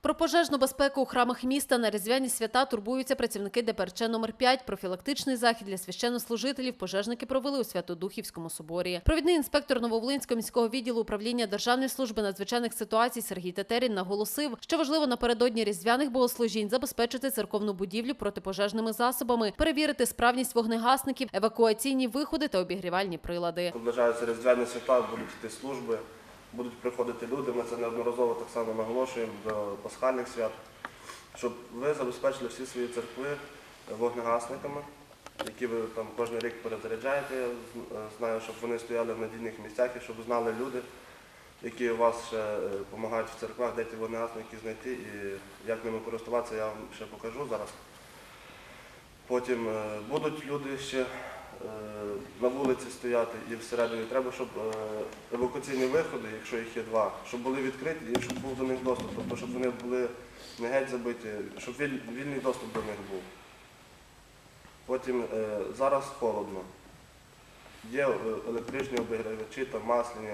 Про пожежну безпеку у храмах міста на різдвяні свята турбуються працівники ДПРЧ номер 5 Профілактичний захід для священнослужителів пожежники провели у Святодухівському соборі. Провідний інспектор Нововолинського міського відділу управління Державної служби надзвичайних ситуацій Сергій Тетерін наголосив, що важливо напередодні різдвяних богослужінь забезпечити церковну будівлю протипожежними засобами, перевірити справність вогнегасників, евакуаційні виходи та обігрівальні прилади. Наближаються різдвяні свята, будуть йти служби, будуть приходити люди. Ми це неодноразово так само наголошуємо до пасхальних свят, щоб ви забезпечили всі свої церкви вогнегасниками, які ви там кожен рік перезаряджаєте. Я е, знаю, щоб вони стояли в надійних місцях і щоб знали люди, які у вас ще допомагають в церквах, де ті вогнегасники знайти і як ними користуватися, я вам ще покажу зараз. Потім е, будуть люди ще е, на вулиці стояти і всередині. Треба, щоб е, евакуаційні виходи, якщо їх є два, щоб були відкриті і щоб був до них доступ. Тобто, щоб вони були не геть забиті, щоб вільний доступ до них був. Потім е, зараз холодно. Є е, електричні обігрівачі, там масляні.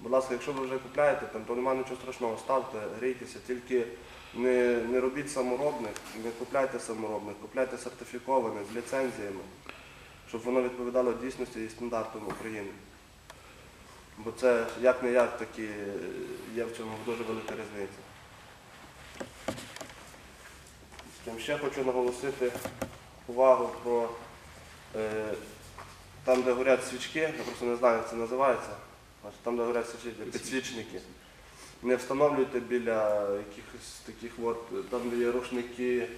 Будь ласка, якщо ви вже купляєте, то немає нічого страшного, ставте, грійтеся, тільки не, не робіть саморобних, не купляйте саморобних, купляйте сертифіковане з ліцензіями, щоб воно відповідало дійсності і стандартам України. Бо це як не як таки е, є в цьому дуже велика різниця. Тим ще хочу наголосити увагу про е, там, де горять свічки, я просто не знаю, як це називається. Там, де горять свічки, підсвічники. Не встановлюйте біля якихось таких от, там, де є рушники,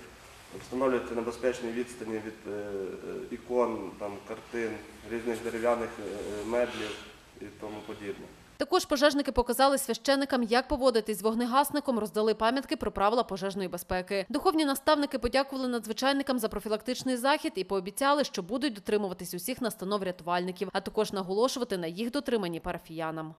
встановлюйте на безпечній відстані від е, е, ікон, там, картин, різних дерев'яних е, меблів і тому подібне. Також пожежники показали священикам, як поводитись з вогнегасником, роздали пам'ятки про правила пожежної безпеки. Духовні наставники подякували надзвичайникам за профілактичний захід і пообіцяли, що будуть дотримуватись усіх настанов рятувальників, а також наголошувати на їх дотриманні парафіянам.